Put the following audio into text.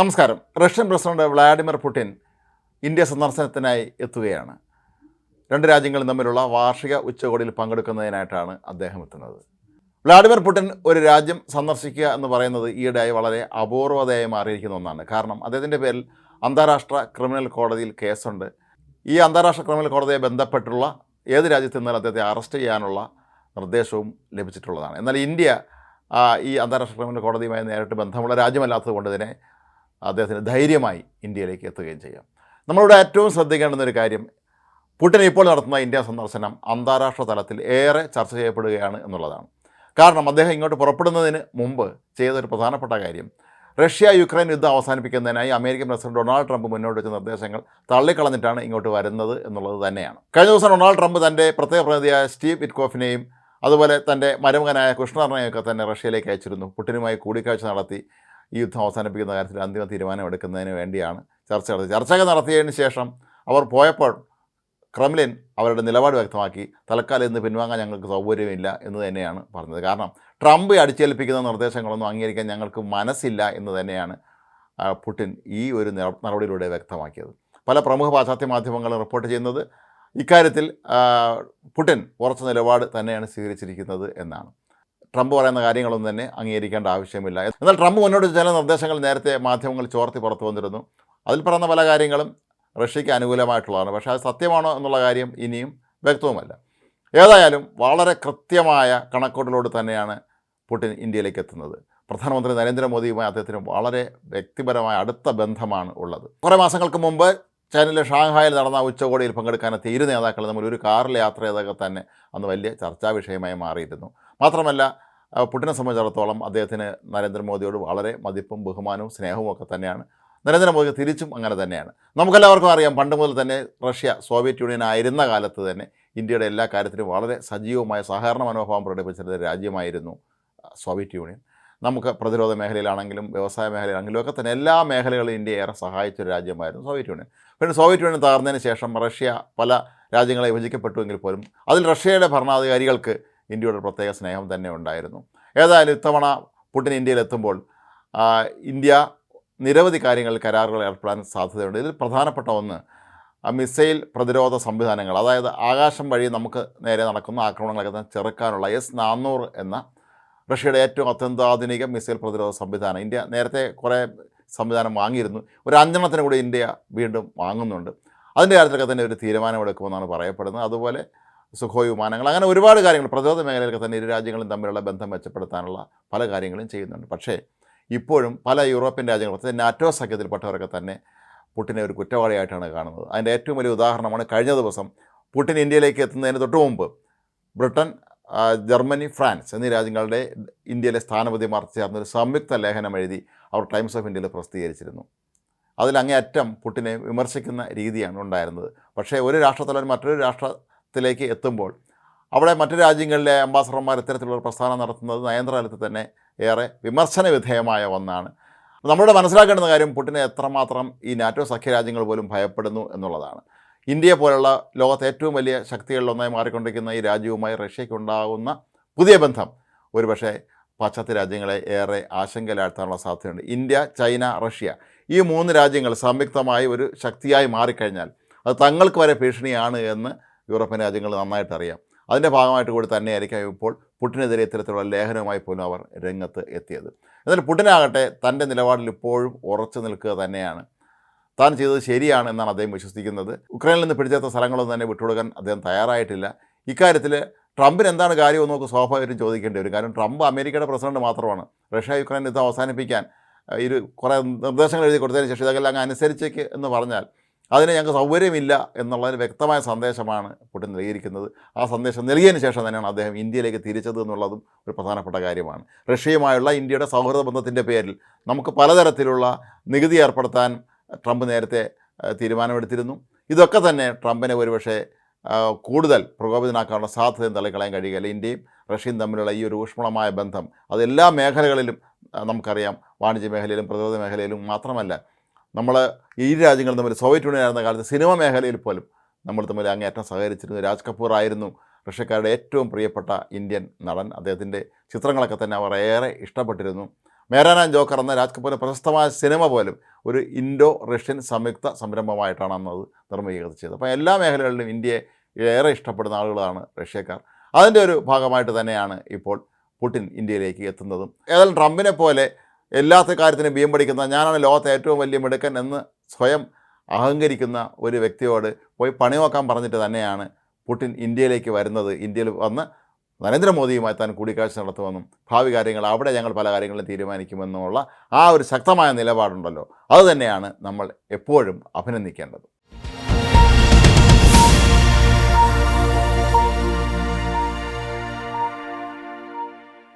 നമസ്കാരം. Russian president Vladimir Putin India സന്ദർശനത്തിനായി എത്തുകയാണ്. രണ്ട് രാജ്യങ്ങൾ തമ്മിലുള്ള വാർഷിക ഉച്ചകോടിയിൽ പങ്കെടുക്കുന്നതിനായിട്ടാണ് അദ്ദേഹം എത്തുന്നത്. വ്ളാഡിമിർ പുടിൻ ഒരു രാജ്യം സന്ദർശിക്കുക എന്ന് പറയുന്നത് ഈയിടെയായി വളരെ അപൂർവതയായി മാറിയിരിക്കുന്ന ഒന്നാണ്. കാരണം അദ്ദേഹത്തിന്റെ പേരിൽ അന്താരാഷ്ട്ര ക്രിമിനൽ കോടതിയിൽ കേസുണ്ട്. ഈ അന്താരാഷ്ട്ര ക്രിമിനൽ കോടതിയെ ബന്ധപ്പെട്ടുള്ള ഏത് രാജ്യത്ത് നിന്നാലും അദ്ദേഹത്തെ അറസ്റ്റ് ചെയ്യാനുള്ള നിർദ്ദേശവും ലഭിച്ചിട്ടുള്ളതാണ്. എന്നാൽ ഇന്ത്യ ഈ അന്താരാഷ്ട്ര ക്രിമിനൽ കോടതിയുമായി നേരിട്ട് ബന്ധമുള്ള രാജ്യമല്ലാത്തത് കൊണ്ട് തന്നെ അദ്ദേഹത്തിന് ധൈര്യമായി ഇന്ത്യയിലേക്ക് എത്തുകയും ചെയ്യാം. നമ്മളിവിടെ ഏറ്റവും ശ്രദ്ധിക്കേണ്ടുന്ന ഒരു കാര്യം പുടിൻ ഇപ്പോൾ നടത്തുന്ന ഇന്ത്യ സന്ദർശനം അന്താരാഷ്ട്ര തലത്തിൽ ഏറെ ചർച്ച ചെയ്യപ്പെടുകയാണ് എന്നുള്ളതാണ്. കാരണം അദ്ദേഹം ഇങ്ങോട്ട് പുറപ്പെടുന്നതിന് മുമ്പ് ചെയ്തൊരു പ്രധാനപ്പെട്ട കാര്യം റഷ്യ യുക്രൈൻ യുദ്ധം അവസാനിപ്പിക്കുന്നതിനായി അമേരിക്കൻ പ്രസിഡന്റ് ഡൊണാൾഡ് ട്രംപ് മുന്നോട്ട് വെച്ച നിർദ്ദേശങ്ങൾ തള്ളിക്കളഞ്ഞിട്ടാണ് ഇങ്ങോട്ട് വരുന്നത് എന്നുള്ളത് തന്നെയാണ്. കഴിഞ്ഞ ദിവസം ഡൊണാൾഡ് ട്രംപ് തന്റെ പ്രത്യേക പ്രതിനിധിയായ സ്റ്റീവ് ഇറ്റ്കോഫിനെയും അതുപോലെ തന്റെ മരുമകനായ കൃഷ്ണർണയൊക്കെ തന്നെ റഷ്യയിലേക്ക് അയച്ചിരുന്നു. പുടിനുമായി കൂടിക്കാഴ്ച നടത്തി ഈ യുദ്ധം അവസാനിപ്പിക്കുന്ന കാര്യത്തിൽ അന്തിമ തീരുമാനം എടുക്കുന്നതിന് വേണ്ടിയാണ് ചർച്ച നടത്തിയത്. ചർച്ചകൾ നടത്തിയതിന് ശേഷം അവർ പോയപ്പോൾ ക്രെംലിൻ അവരുടെ നിലപാട് വ്യക്തമാക്കി തൽക്കാലം ഇന്ന് പിൻവാങ്ങാൻ ഞങ്ങൾക്ക് സൗകര്യമില്ല എന്ന് തന്നെയാണ് പറഞ്ഞത്. കാരണം ട്രംപ് അടിച്ചേൽപ്പിക്കുന്ന നിർദ്ദേശങ്ങളൊന്നും അംഗീകരിക്കാൻ ഞങ്ങൾക്ക് മനസ്സില്ല എന്ന് തന്നെയാണ് പുടിൻ ഈ ഒരു നടപടിയിലൂടെ വ്യക്തമാക്കിയത്. പല പ്രമുഖ പാശ്ചാത്യ മാധ്യമങ്ങളും റിപ്പോർട്ട് ചെയ്യുന്നത് ഇക്കാര്യത്തിൽ പുടിൻ ഉറച്ച നിലപാട് തന്നെയാണ് സ്വീകരിച്ചിരിക്കുന്നത് എന്നാണ്. ട്രംപ് പറയുന്ന കാര്യങ്ങളൊന്നും തന്നെ അംഗീകരിക്കേണ്ട ആവശ്യമില്ല. എന്നാൽ ട്രംപ് മുന്നോട്ട് ചില നിർദ്ദേശങ്ങൾ നേരത്തെ മാധ്യമങ്ങൾ ചോർത്തി പുറത്തു വന്നിരുന്നു. അതിൽ പറയുന്ന പല കാര്യങ്ങളും റഷ്യയ്ക്ക് അനുകൂലമായിട്ടുള്ളതാണ്. പക്ഷേ അത് സത്യമാണോ എന്നുള്ള കാര്യം ഇനിയും വ്യക്തവുമല്ല. ഏതായാലും വളരെ കൃത്യമായ കണക്കൂട്ടിലൂടെ തന്നെയാണ് പുടിൻ ഇന്ത്യയിലേക്ക് എത്തുന്നത്. പ്രധാനമന്ത്രി നരേന്ദ്രമോദിയുമായി അദ്ദേഹത്തിന് വളരെ വ്യക്തിപരമായ അടുത്ത ബന്ധമാണ് ഉള്ളത്. കുറേ മാസങ്ങൾക്ക് മുമ്പ് ചൈനയിലെ ഷാങ്ഹായിൽ നടന്ന ഉച്ചകോടിയിൽ പങ്കെടുക്കാനെത്തിയ ഇരു നേതാക്കൾ തമ്മിൽ ഒരു കാറിൽ യാത്ര ചെയ്തൊക്കെ തന്നെ അന്ന് വലിയ ചർച്ചാ വിഷയമായി മാറിയിരുന്നു. മാത്രമല്ല പുടിനെ സംബന്ധിച്ചിടത്തോളം അദ്ദേഹത്തിന് നരേന്ദ്രമോദിയോട് വളരെ മതിപ്പും ബഹുമാനവും സ്നേഹവും ഒക്കെ തന്നെയാണ്. നരേന്ദ്രമോദി തിരിച്ചും അങ്ങനെ തന്നെയാണ്. നമുക്കെല്ലാവർക്കും അറിയാം പണ്ട് മുതൽ തന്നെ റഷ്യ സോവിയറ്റ് യൂണിയൻ ആയിരുന്ന കാലത്ത് തന്നെ ഇന്ത്യയുടെ എല്ലാ കാര്യത്തിലും വളരെ സജീവമായ സഹകരണ മനോഭാവം പ്രകടിപ്പിച്ചിരുന്ന രാജ്യമായിരുന്നു സോവിയറ്റ് യൂണിയൻ. നമുക്ക് പ്രതിരോധ മേഖലയിലാണെങ്കിലും വ്യവസായ മേഖലയിലാണെങ്കിലും ഒക്കെ തന്നെ എല്ലാ മേഖലകളിലും ഇന്ത്യ ഏറെ സഹായിച്ച ഒരു രാജ്യമായിരുന്നു സോവിയറ്റ് യൂണിയൻ. പിന്നെ സോവിയറ്റ് യൂണിയൻ തകർന്നതിന് ശേഷം റഷ്യ പല രാജ്യങ്ങളെ വിഭജിക്കപ്പെട്ടുവെങ്കിൽ പോലും അതിൽ റഷ്യയുടെ ഭരണാധികാരികൾക്ക് ഇന്ത്യയുടെ പ്രത്യേക സ്നേഹം തന്നെ ഉണ്ടായിരുന്നു. ഏതായാലും ഇത്തവണ പുടിൻ ഇന്ത്യയിലെത്തുമ്പോൾ ഇന്ത്യ നിരവധി കാര്യങ്ങൾ കരാറുകൾ ഏർപ്പെടാൻ സാധ്യതയുണ്ട്. ഇതിൽ പ്രധാനപ്പെട്ട ഒന്ന് മിസൈൽ പ്രതിരോധ സംവിധാനങ്ങൾ. അതായത് ആകാശം വഴി നമുക്ക് നേരെ നടക്കുന്ന ആക്രമണങ്ങളൊക്കെ ചെറുക്കാനുള്ള എസ് നാനൂറ് എന്ന റഷ്യയുടെ ഏറ്റവും അത്യന്താധുനിക മിസൈൽ പ്രതിരോധ സംവിധാനം. ഇന്ത്യ നേരത്തെ കുറേ സംവിധാനം വാങ്ങിയിരുന്നു. ഒരു അഞ്ചെണ്ണത്തിന് കൂടി ഇന്ത്യ വീണ്ടും വാങ്ങുന്നുണ്ട്. അതിന്റെ കാര്യത്തിലൊക്കെ തന്നെ ഒരു തീരുമാനമെടുക്കുമെന്നാണ് പറയപ്പെടുന്നത്. അതുപോലെ സുഖോയ് വിമാനങ്ങൾ അങ്ങനെ ഒരുപാട് കാര്യങ്ങൾ പ്രതിരോധ മേഖലയിലൊക്കെ തന്നെ ഇരു രാജ്യങ്ങളും തമ്മിലുള്ള ബന്ധം മെച്ചപ്പെടുത്താനുള്ള പല കാര്യങ്ങളും ചെയ്യുന്നുണ്ട്. പക്ഷേ ഇപ്പോഴും പല യൂറോപ്യൻ രാജ്യങ്ങൾ പ്രത്യേകിച്ച് നാറ്റോ സഖ്യത്തിൽപ്പെട്ടവരൊക്കെ തന്നെ പുട്ടിനെ ഒരു കുറ്റവാളിയായിട്ടാണ് കാണുന്നത്. അതിന്റെ ഏറ്റവും വലിയ ഉദാഹരണമാണ് കഴിഞ്ഞ ദിവസം പുട്ടിൻ ഇന്ത്യയിലേക്ക് എത്തുന്നതിന് തൊട്ട് മുമ്പ് ബ്രിട്ടൻ ജർമ്മനി ഫ്രാൻസ് എന്നീ രാജ്യങ്ങളുടെ ഇന്ത്യയിലെ സ്ഥാനപതിമാർ ചേർന്ന് ഒരു സംയുക്ത ലേഖനം എഴുതി അവർ ടൈംസ് ഓഫ് ഇന്ത്യയിൽ പ്രസിദ്ധീകരിച്ചിരുന്നു. അതിൽ അങ്ങേയറ്റം പുട്ടിനെ വിമർശിക്കുന്ന രീതിയാണ് ഉണ്ടായിരുന്നത്. പക്ഷേ ഒരു രാഷ്ട്രത്തലവൻ മറ്റൊരു രാഷ്ട്രത്തിലേക്ക് എത്തുമ്പോൾ അവിടെ മറ്റു രാജ്യങ്ങളിലെ അംബാസഡർമാർ ഇത്തരത്തിലുള്ള പ്രസ്ഥാനം നടത്തുന്നത് നയന്ത്രകാലത്ത് തന്നെ ഏറെ വിമർശന വിധേയമായ ഒന്നാണ്. നമ്മുടെ മനസ്സിലാക്കേണ്ടുന്ന കാര്യം പുട്ടിനെ എത്രമാത്രം ഈ നാറ്റോ സഖ്യരാജ്യങ്ങൾ പോലും ഭയപ്പെടുന്നു എന്നുള്ളതാണ്. ഇന്ത്യ പോലുള്ള ലോകത്തെ ഏറ്റവും വലിയ ശക്തികളിലൊന്നായി മാറിക്കൊണ്ടിരിക്കുന്ന ഈ രാജ്യവുമായി റഷ്യയ്ക്കുണ്ടാകുന്ന പുതിയ ബന്ധം ഒരുപക്ഷെ പാശ്ചാത്യ രാജ്യങ്ങളെ ഏറെ ആശങ്കയിലാഴ്ത്താനുള്ള സാധ്യതയുണ്ട്. ഇന്ത്യ ചൈന റഷ്യ ഈ മൂന്ന് രാജ്യങ്ങൾ സംയുക്തമായി ഒരു ശക്തിയായി മാറിക്കഴിഞ്ഞാൽ അത് തങ്ങൾക്ക് വരെ ഭീഷണിയാണ് എന്ന് യൂറോപ്യൻ രാജ്യങ്ങൾ നന്നായിട്ട് അറിയാം അതിന്റെ ഭാഗമായിട്ട് കൂടി തന്നെയായിരിക്കാം ഇപ്പോൾ പുട്ടിനെതിരെ ഇത്തരത്തിലുള്ള ലേഖനവുമായി പോലും അവർ രംഗത്ത് എത്തിയത്. എന്നാൽ പുട്ടിനാകട്ടെ തന്റെ നിലപാടിൽ ഇപ്പോഴും ഉറച്ചു നിൽക്കുക തന്നെയാണ്. താൻ ചെയ്തത് ശരിയാണ് എന്നാണ് അദ്ദേഹം വിശ്വസിക്കുന്നത്. ഉക്രൈനിൽ നിന്ന് പിടിച്ചെത്ത സ്ഥലങ്ങളൊന്നും തന്നെ വിട്ടുകൊടുക്കാൻ അദ്ദേഹം തയ്യാറായിട്ടില്ല. ഇക്കാര്യത്തിൽ ട്രംപിന് എന്താണ് കാര്യമെന്ന് നമുക്ക് സ്വാഭാവികമായിട്ടും ചോദിക്കേണ്ടി വരും. കാരണം ട്രംപ് അമേരിക്കയുടെ പ്രസിഡന്റ് മാത്രമാണ്. റഷ്യ യുക്രൈൻ യുദ്ധം അവസാനിപ്പിക്കാൻ ഇരു കുറേ നിർദ്ദേശങ്ങൾ എഴുതി കൊടുത്തതിന് ശേഷം ഇതെല്ലാം അങ്ങ് അനുസരിച്ചേക്ക് എന്ന് പറഞ്ഞാൽ അതിന് ഞങ്ങൾക്ക് സൗകര്യമില്ല എന്നുള്ളതിന് വ്യക്തമായ സന്ദേശമാണ് പുടിൻ നൽകിയിരിക്കുന്നത്. ആ സന്ദേശം നൽകിയതിന് ശേഷം തന്നെയാണ് അദ്ദേഹം ഇന്ത്യയിലേക്ക് തിരിച്ചത് എന്നുള്ളതും ഒരു പ്രധാനപ്പെട്ട കാര്യമാണ്. റഷ്യയുമായുള്ള ഇന്ത്യയുടെ സൗഹൃദ ബന്ധത്തിന്റെ പേരിൽ നമുക്ക് പലതരത്തിലുള്ള നികുതി ഏർപ്പെടുത്താൻ ട്രംപ് നേരത്തെ തീരുമാനമെടുത്തിരുന്നു. ഇതൊക്കെ തന്നെ ട്രംപിനെ ഒരുപക്ഷെ കൂടുതൽ പ്രകോപിതനാക്കാനുള്ള സാധ്യതയും തള്ളിക്കളയാൻ കഴിയുകയില്ല. ഇന്ത്യയും റഷ്യയും തമ്മിലുള്ള ഈ ഒരു ഊഷ്മളമായ ബന്ധം അത് എല്ലാ മേഖലകളിലും നമുക്കറിയാം. വാണിജ്യ മേഖലയിലും പ്രതിരോധ മേഖലയിലും മാത്രമല്ല നമ്മൾ ഈ രാജ്യങ്ങൾ തമ്മിൽ സോവിയറ്റ് യൂണിയൻ ആയിരുന്ന കാലത്ത് സിനിമ മേഖലയിൽ പോലും നമ്മൾ തമ്മിൽ അങ്ങേയറ്റം സഹകരിച്ചിരുന്നു. രാജ് കപൂർ ആയിരുന്നു റഷ്യക്കാരുടെ ഏറ്റവും പ്രിയപ്പെട്ട ഇന്ത്യൻ നടൻ. അദ്ദേഹത്തിന്റെ ചിത്രങ്ങളൊക്കെ തന്നെ അവർ ഏറെ ഇഷ്ടപ്പെട്ടിരുന്നു. മേരാനാൻ ജോക്കർ എന്ന രാജ് കപൂറിന്റെ പ്രശസ്തമായ സിനിമ പോലും ഒരു ഇൻഡോ റഷ്യൻ സംയുക്ത സംരംഭമായിട്ടാണ് അന്നത് നിർമ്മിക്കുന്നത് അപ്പോൾ എല്ലാ മേഖലകളിലും ഇന്ത്യയെ ഏറെ ഇഷ്ടപ്പെടുന്ന ആളുകളാണ് റഷ്യക്കാർ. അതിന്റെ ഒരു ഭാഗമായിട്ട് തന്നെയാണ് ഇപ്പോൾ പുടിൻ ഇന്ത്യയിലേക്ക് എത്തുന്നതും. ഏതായാലും ട്രംപിനെ പോലെ എല്ലാത്ത കാര്യത്തിനും ബിയം പഠിക്കുന്ന ഞാനാണ് ലോകത്തെ ഏറ്റവും വലിയ മിടുക്കൻ എന്ന് സ്വയം അഹങ്കരിക്കുന്ന ഒരു വ്യക്തിയോട് പോയി പണി നോക്കാൻ പറഞ്ഞിട്ട് തന്നെയാണ് പുടിൻ ഇന്ത്യയിലേക്ക് വരുന്നത്. ഇന്ത്യയിൽ വന്ന് നരേന്ദ്രമോദിയുമായി താൻ കൂടിക്കാഴ്ച നടത്തുമെന്നും ഭാവി കാര്യങ്ങൾ അവിടെ ഞങ്ങൾ പല കാര്യങ്ങളും തീരുമാനിക്കുമെന്നുമുള്ള ആ ഒരു ശക്തമായ നിലപാടുണ്ടല്ലോ. അത് തന്നെയാണ് നമ്മൾ എപ്പോഴും അഭിനന്ദിക്കേണ്ടത്.